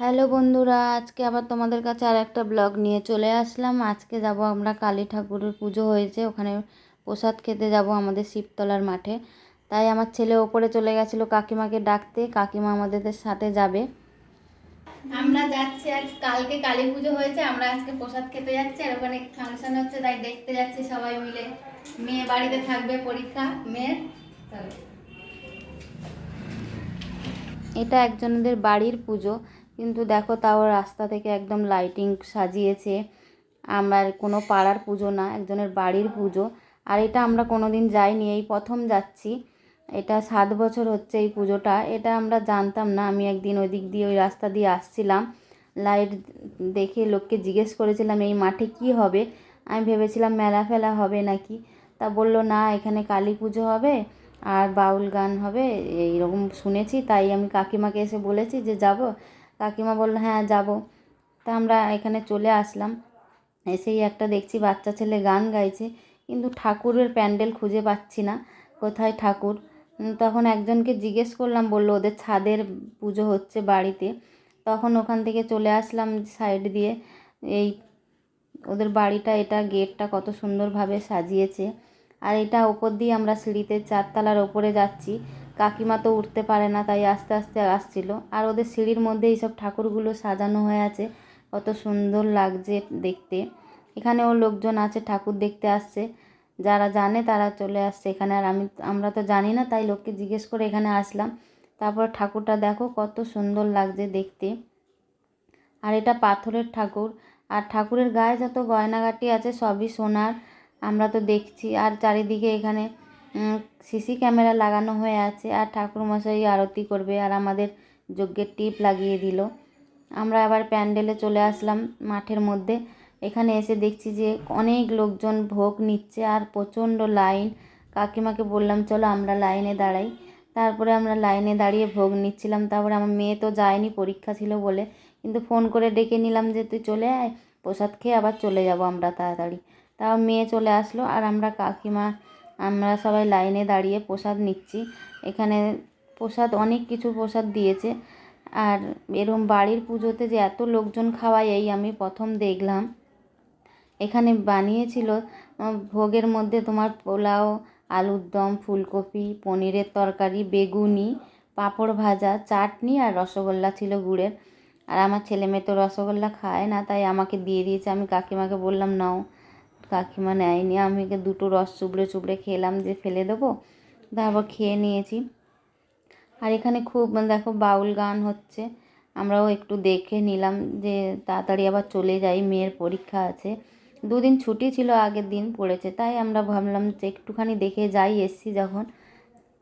Hello বন্ধুরা আজকে আবার তোমাদের কাছে আর একটা ব্লগ নিয়ে চলে আসলাম। আজকে যাব আমরা কালী ঠাকুরের পুজো হয়েছে ওখানে প্রসাদ খেতে যাব আমাদের শিবতলার মাঠে। তাই আমার ছেলে ওপরে চলে গেছিল কাকিমাকে ডাকতে কাকিমা আমাদের সাথে যাবে। আমরা যাচ্ছি আজ কালকে কালী পুজো হয়েছে আমরা আজকে প্রসাদ খেতে যাচ্ছি আর ওখানে ফাংশন হচ্ছে তাই দেখতে যাচ্ছি সবাই মিলে। মেয়ে বাড়িতে থাকবে পরীক্ষা মেয়ের এটা একজনদের বাড়ির পুজো। কিন্তু দেখো তাও রাস্তা থেকে একদম লাইটিং সাজিয়েছে। আমার কোনো পাড়ার পুজো না, একজনের বাড়ির পুজো। আর এটা আমরা কোনো দিন যাইনি, এই প্রথম যাচ্ছি। এটা সাত বছর হচ্ছে এই পুজোটা। এটা আমরা জানতাম না, আমি একদিন ওই দিক দিয়ে, ওই রাস্তা দিয়ে আসছিলাম। লাইট দেখে লোককে জিজ্ঞেস করেছিলাম, এই মাঠে কি হবে? আমি ভেবেছিলাম, মেলা ফেলা হবে নাকি? তা বলল, না, এখানে কালী পুজো হবে আর বাউল গান হবে। এইরকম শুনেছি, তাই আমি কাকিমাকে এসে বলেছি যে, যাব? কাকিমা বলল হ্যাঁ যাব। তা আমরা এখানে চলে আসলাম। এসেই একটা দেখছি বাচ্চা ছেলে গান গাইছে, কিন্তু ঠাকুরের প্যান্ডেল খুঁজে পাচ্ছি না, কোথায় ঠাকুর? তখন একজনকে জিজ্ঞেস করলাম, বলল, ওদের ছাদের পুজো হচ্ছে বাড়িতে। তখন ওখান থেকে চলে আসলাম সাইড দিয়ে। এই ওদের বাড়িটা, এটা গেটটা কত সুন্দরভাবে সাজিয়েছে। আর এটা ওপর দিয়ে আমরা সিঁড়িতে চারতলার ওপরে যাচ্ছি। কাকিমা তো উঠতে পারে না, তাই আস্তে আস্তে আসছিল। আর ওদের সিঁড়ির মধ্যে এইসব ঠাকুরগুলো সাজানো হয়ে আছে, কত সুন্দর লাগছে দেখতে। এখানেও লোকজন আছে, ঠাকুর দেখতে আসছে। যারা জানে তারা চলে আসছে এখানে। আর আমি, আমরা তো জানি না, তাই লোককে জিজ্ঞেস করে এখানে আসলাম। তারপর ঠাকুরটা দেখো, কত সুন্দর লাগছে দেখতে। আর এটা পাথরের ঠাকুর। আর ঠাকুরের গায়ে যত গয়নাগাটি আছে, সবই সোনার। আমরা তো দেখছি। আর চারিদিকে এখানে সিসি ক্যামেরা লাগানো হয়ে আছে আর ঠাকুরমশাই আরতি করবে আর আমাদের যজ্ঞের টিপ লাগিয়ে দিল। আমরা আবার প্যান্ডেলে চলে আসলাম মাঠের মধ্যে। এখানে এসে দেখছি যে অনেক লোকজন ভোগ নিচ্ছে আর প্রচণ্ড লাইন। কাকিমাকে বললাম, চলো আমরা লাইনে দাঁড়াই। তারপরে আমরা লাইনে দাঁড়িয়ে ভোগ নিচ্ছিলাম। তারপরে আমার মেয়ে তো যায়নি, পরীক্ষা ছিল বলে। কিন্তু ফোন করে ডেকে নিলাম যে, তুই চলে আয়, প্রসাদ খেয়ে আবার চলে যাব আমরা তাড়াতাড়ি। তাও মেয়ে চলে আসলো আর আমরা কাকিমা আমরা সবাই লাইনে দাঁড়িয়ে প্রসাদ নিচ্ছি। এখানে প্রসাদ, অনেক কিছু প্রসাদ দিয়েছে। আর এরম বাড়ির পুজোতে যে এত লোকজন খাওয়ায়, এই আমি প্রথম দেখলাম। এখানে বানিয়েছিল ভোগের মধ্যে তোমার পোলাও, আলুর দম, ফুলকপি, পনিরের তরকারি, বেগুনি, পাঁপড় ভাজা, চাটনি আর রসগোল্লা ছিল গুড়ের। আর আমার ছেলে মেয়ে তো রসগোল্লা খায় না, তাই আমাকে দিয়ে দিয়েছে। আমি কাকিমাকে বললাম, নাও। কাকিমা নেয়নি। আমি দুটো রস চুবড়ে চুবড়ে খেলাম যে ফেলে দেবো। তারপর খেয়ে নিয়েছি। আর এখানে খুব মানে দেখো বাউল গান হচ্ছে। আমরাও একটু দেখে নিলাম যে তাড়াতাড়ি আবার চলে যাই, মেয়ের পরীক্ষা আছে। দুদিন ছুটি ছিল, আগের দিন পড়েছে। তাই আমরা ভাবলাম যে একটুখানি দেখে যাই, এসছি যখন।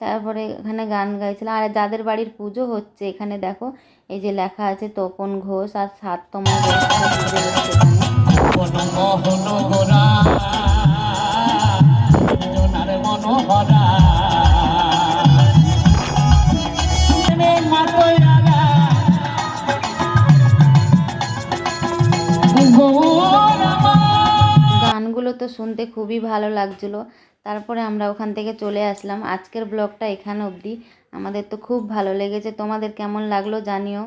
তারপরে এখানে গান গাইছিল আর যাদের বাড়ির পুজো হচ্ছে, এখানে দেখো এই যে লেখা আছে তপন ঘোষ আর সাততমা ঘোষ। গানগুলো তো শুনতে খুবই ভালো লাগছিল। তারপরে আমরা ওখান থেকে চলে আসলাম। আজকের ব্লগটা এখানে অবধি। আমাদের তো খুব ভালো লেগেছে। তোমাদের কেমন লাগল জানিও।